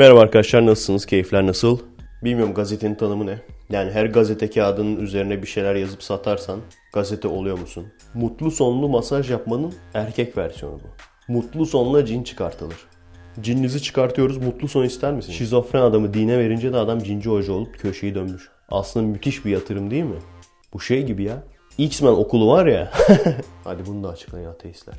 Merhaba arkadaşlar nasılsınız? Keyifler nasıl? Bilmiyorum gazetenin tanımı ne? Yani her gazete kağıdının üzerine bir şeyler yazıp satarsan gazete oluyor musun? Mutlu sonlu masaj yapmanın erkek versiyonu bu. Mutlu sonla cin çıkartılır. Cininizi çıkartıyoruz mutlu son ister misin? Şizofren adamı dine verince de adam cinci hoca olup köşeyi dönmüş. Aslında müthiş bir yatırım değil mi? Bu şey gibi ya. X-Men okulu var ya. Hadi bunu da açıklayın ateistler.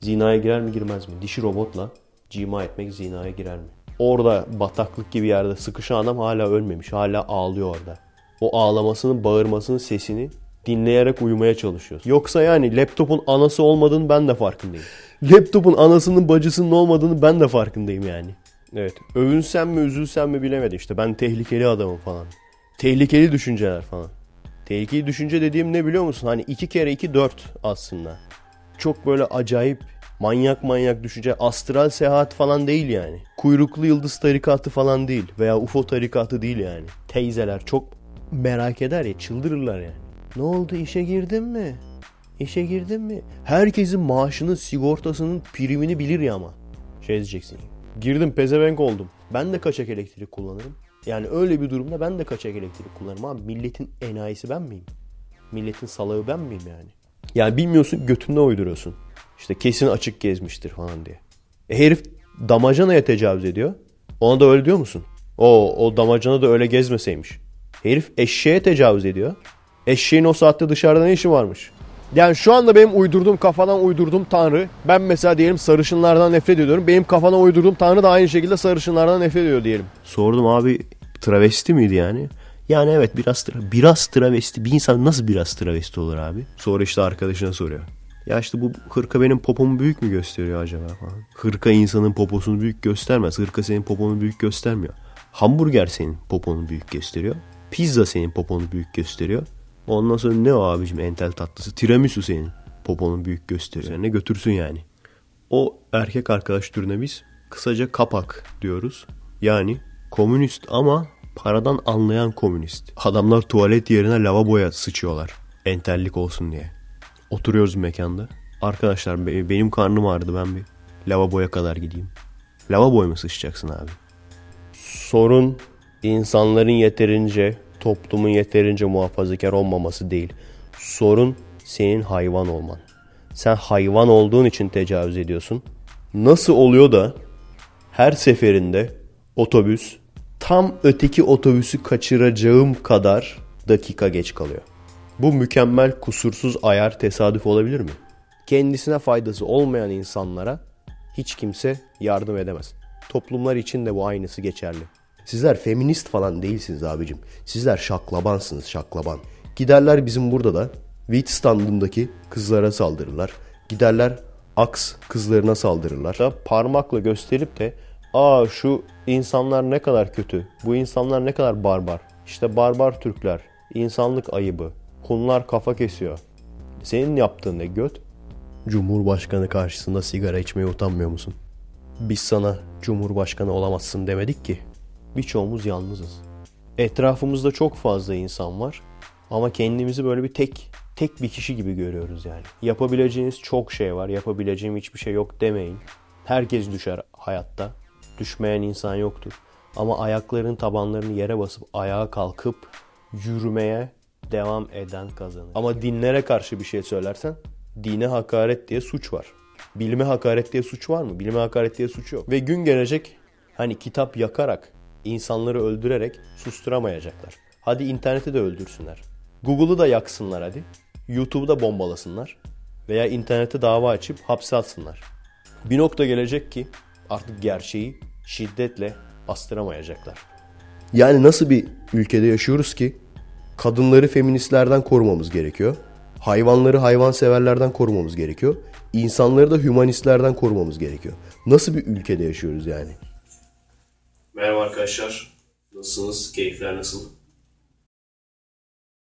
Zinaya girer mi girmez mi? Dişi robotla cima etmek zinaya girer mi? Orada bataklık gibi yerde sıkışan adam hala ölmemiş. Hala ağlıyor orada. O ağlamasının, bağırmasının sesini dinleyerek uyumaya çalışıyorsun. Yoksa yani laptopun anası olmadığını ben de farkındayım. Laptopun anasının bacısının olmadığını ben de farkındayım yani. Evet. Övünsem mi üzülsem mi bilemedim işte. Ben tehlikeli adamım falan. Tehlikeli düşünceler falan. Tehlikeli düşünce dediğim ne biliyor musun? Hani iki kere iki dört aslında. Çok böyle acayip manyak manyak düşünce astral seyahat falan değil yani. Kuyruklu yıldız tarikatı falan değil veya UFO tarikatı değil yani. Teyzeler çok merak eder ya çıldırırlar yani. Ne oldu işe girdin mi? İşe girdin mi? Herkesin maaşının sigortasının primini bilir ya ama. Şey diyeceksin. Girdim pezevenk oldum. Ben de kaçak elektrik kullanırım. Yani öyle bir durumda ben de kaçak elektrik kullanırım ama milletin enayisi ben miyim? Milletin salağı ben miyim yani? Yani bilmiyorsun götünde uyduruyorsun. İşte kesin açık gezmiştir falan diye. E herif damacanaya tecavüz ediyor. Ona da öyle diyor musun? O, o damacana da öyle gezmeseymiş. Herif eşeğe tecavüz ediyor. Eşeğin o saatte dışarıda ne işi varmış? Yani şu anda benim uydurduğum kafadan uydurduğum tanrı. Ben mesela diyelim sarışınlardan nefret ediyorum. Benim kafana uydurduğum tanrı da aynı şekilde sarışınlardan nefret ediyor diyelim. Sordum abi travesti miydi yani? Yani evet biraz tra biraz travesti. Bir insan nasıl biraz travesti olur abi? Sonra işte arkadaşına soruyor. Ya işte bu hırka benim popomu büyük mü gösteriyor acaba falan. Hırka insanın poposunu büyük göstermez. Hırka senin poponu büyük göstermiyor. Hamburger senin poponu büyük gösteriyor. Pizza senin poponu büyük gösteriyor. Ondan sonra ne o abicim entel tatlısı? Tiramisu senin poponu büyük gösteriyor. Ne götürsün yani. O erkek arkadaş türüne biz kısaca kapak diyoruz. Yani komünist ama paradan anlayan komünist. Adamlar tuvalet yerine lavaboya sıçıyorlar. Entellik olsun diye. Oturuyoruz mekanda. Arkadaşlar benim karnım ağrıdı ben bir lavaboya kadar gideyim. Lavaboya mı sıçacaksın abi? Sorun insanların yeterince, toplumun yeterince muhafazakar olmaması değil. Sorun senin hayvan olman. Sen hayvan olduğun için tecavüz ediyorsun. Nasıl oluyor da her seferinde otobüs tam öteki otobüsü kaçıracağım kadar dakika geç kalıyor? Bu mükemmel kusursuz ayar tesadüf olabilir mi? Kendisine faydası olmayan insanlara hiç kimse yardım edemez. Toplumlar için de bu aynısı geçerli. Sizler feminist falan değilsiniz abicim. Sizler şaklabansınız şaklaban. Giderler bizim burada da Wheat standındaki kızlara saldırırlar. Giderler Aks kızlarına saldırırlar. Da parmakla gösterip de aa şu insanlar ne kadar kötü. Bu insanlar ne kadar barbar. İşte barbar Türkler. insanlık ayıbı. Hunlar kafa kesiyor. Senin yaptığın ne göt? Cumhurbaşkanı karşısında sigara içmeye utanmıyor musun? Biz sana Cumhurbaşkanı olamazsın demedik ki. Birçoğumuz yalnızız. Etrafımızda çok fazla insan var. Ama kendimizi böyle bir tek tek bir kişi gibi görüyoruz yani. Yapabileceğiniz çok şey var. Yapabileceğim hiçbir şey yok demeyin. Herkes düşer hayatta. Düşmeyen insan yoktur. Ama ayaklarının tabanlarını yere basıp ayağa kalkıp yürümeye devam eden kazanır. Ama dinlere karşı bir şey söylersen dine hakaret diye suç var. Bilime hakaret diye suç var mı? Bilime hakaret diye suç yok. Ve gün gelecek hani kitap yakarak, insanları öldürerek susturamayacaklar. Hadi interneti de öldürsünler. Google'u da yaksınlar hadi. YouTube'u da bombalasınlar. Veya internete dava açıp hapse atsınlar. Bir nokta gelecek ki artık gerçeği şiddetle bastıramayacaklar. Yani nasıl bir ülkede yaşıyoruz ki kadınları feministlerden korumamız gerekiyor. Hayvanları hayvanseverlerden korumamız gerekiyor. İnsanları da hümanistlerden korumamız gerekiyor. Nasıl bir ülkede yaşıyoruz yani? Merhaba arkadaşlar. Nasılsınız? Keyifler nasıl?